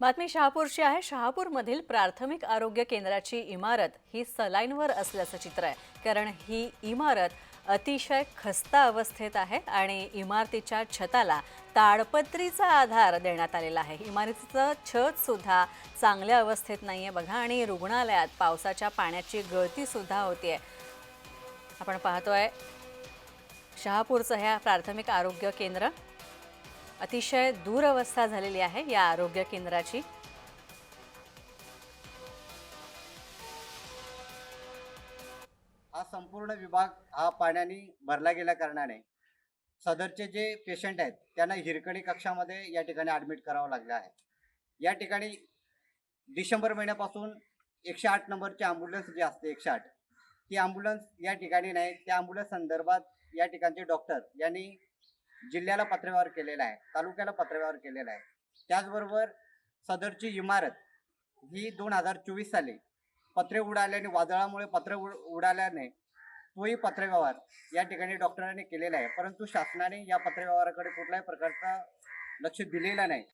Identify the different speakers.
Speaker 1: बातमी शहापूरची आहे. शहापूरमधील प्राथमिक आरोग्य केंद्राची इमारत ही सलाईनवर असल्याचं चित्र आहे. कारण ही इमारत अतिशय खस्ता अवस्थेत आहे आणि इमारतीच्या छताला ताडपत्रीचा आधार देण्यात आलेला आहे. इमारतीचं छतसुद्धा चांगल्या अवस्थेत नाही आहे बघा आणि रुग्णालयात पावसाच्या पाण्याची गळतीसुद्धा होती आहे आपण पाहतोय शहापूरचं ह्या प्राथमिक आरोग्य केंद्र. अतिशय दूरवस्था झालेली आहे या आरोग्य केंद्राची.
Speaker 2: हा संपूर्ण विभाग हा पाण्याने भरला गेल्या कारणाने सदरचे जे पेशंट आहेत त्यांना हिरकणी कक्षामध्ये या ठिकाणी ॲडमिट करावं लागलं आहे. या ठिकाणी डिसेंबर महिन्यापासून एकशे आठ नंबरची ॲम्ब्युलन्स जी असते एकशे आठ ती ॲम्ब्युलन्स या ठिकाणी नाही त्या ॲम्ब्युलन्स संदर्भात या ठिकाणचे डॉक्टर यांनी जिल्ह्याला पत्रव्यवहार केलेला आहे तालुक्याला पत्रव्यवहार केलेला आहे. त्याचबरोबर सदरची इमारत ही दोन हजार चोवीस साली पत्रे उडाल्याने वादळामुळे पत्र उड उडाल्याने तोही पत्रव्यवहार या ठिकाणी डॉक्टरांनी केलेला आहे. परंतु शासनाने या पत्रव्यवहाराकडे कुठल्याही प्रकारचा लक्ष दिलेला नाही.